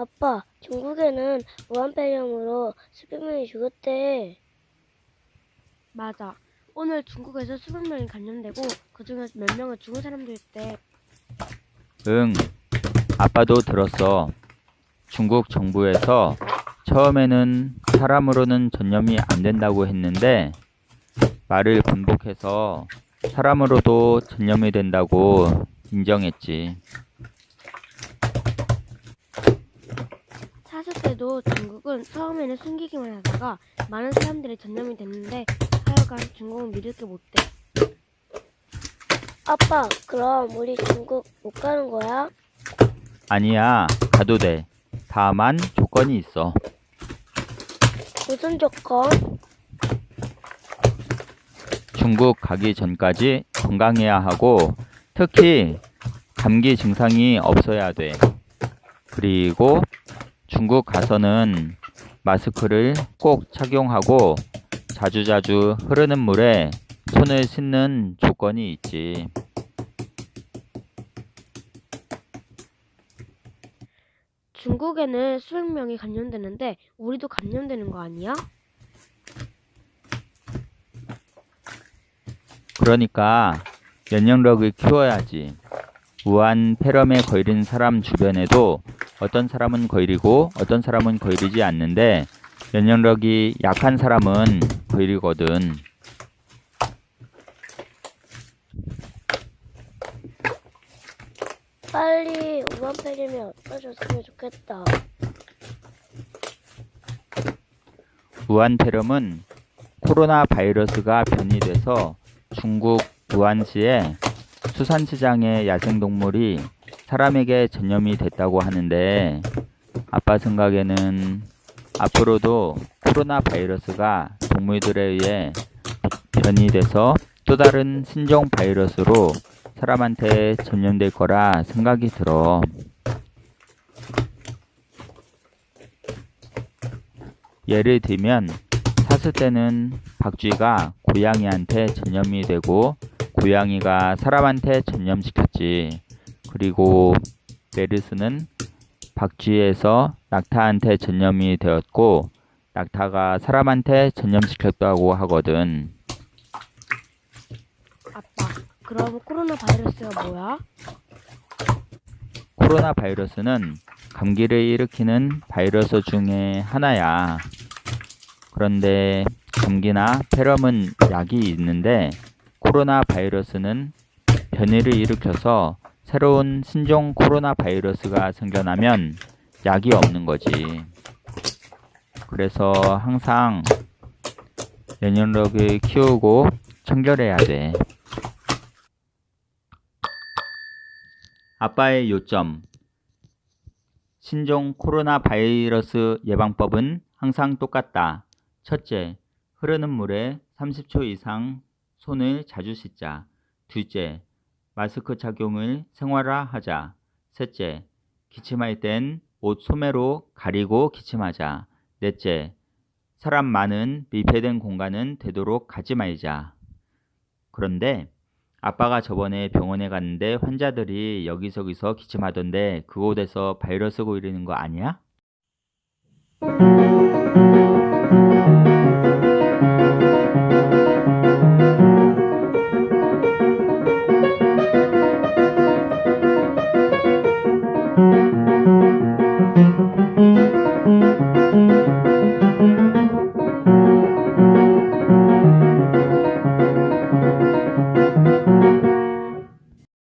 아빠, 중국에는 무한폐렴으로 수백 명이 죽었대. 맞아. 오늘 중국에서 수백 명이 감염되고 그중에서 몇 명은 죽은 사람도 있대. 응, 아빠도 들었어. 중국 정부에서 처음에는 사람으로는 전염이 안 된다고 했는데 말을 번복해서 사람으로도 전염이 된다고 인정했지. 사실 때도 중국은 처음에는 숨기기만 하다가 많은 사람들이 전염이 됐는데 하여간 중국은 믿을 게 못 돼. 아빠, 그럼 우리 중국 못 가는 거야? 아니야, 가도 돼. 다만 조건이 있어. 무슨 조건? 중국 가기 전까지 건강해야 하고 특히 감기 증상이 없어야 돼. 그리고 중국 가서는 마스크를 꼭 착용하고 자주자주 흐르는 물에 손을 씻는 조건이 있지. 중국에는 수백 명이 감염되는데 우리도 감염되는 거 아니야? 그러니까 면역력을 키워야지. 우한 폐렴에 걸린 사람 주변에도 어떤 사람은 걸리고 어떤 사람은 걸리지 않는데 면역력이 약한 사람은 걸리거든. 빨리 무한폐렴이 없어졌으면 좋겠다. 우한 폐렴은 코로나 바이러스가 변이돼서 중국 우한시의 수산시장의 야생동물이 사람에게 전염이 됐다고 하는데 아빠 생각에는 앞으로도 코로나 바이러스가 동물들에 의해 변이돼서 또 다른 신종 바이러스로 사람한테 전염될 거라 생각이 들어. 예를 들면 사슬 때는 박쥐가 고양이한테 전염이 되고 고양이가 사람한테 전염시켰지. 그리고 메르스는 박쥐에서 낙타한테 전염이 되었고 낙타가 사람한테 전염시켰다고 하거든. 아빠, 그럼 코로나 바이러스가 뭐야? 코로나 바이러스는 감기를 일으키는 바이러스 중에 하나야. 그런데 감기나 폐렴은 약이 있는데 코로나 바이러스는 변이를 일으켜서 새로운 신종 코로나 바이러스가 생겨나면 약이 없는 거지. 그래서 항상 면역력을 키우고 청결해야 돼. 아빠의 요점. 신종 코로나 바이러스 예방법은 항상 똑같다. 첫째, 흐르는 물에 30초 이상 손을 자주 씻자. 둘째, 마스크 착용을 생활화하자. 셋째, 기침할 땐 옷 소매로 가리고 기침하자. 넷째, 사람 많은 밀폐된 공간은 되도록 가지 말자. 그런데 아빠가 저번에 병원에 갔는데 환자들이 여기저기서 기침하던데 그곳에서 바이러스 고이르는 거 아니야?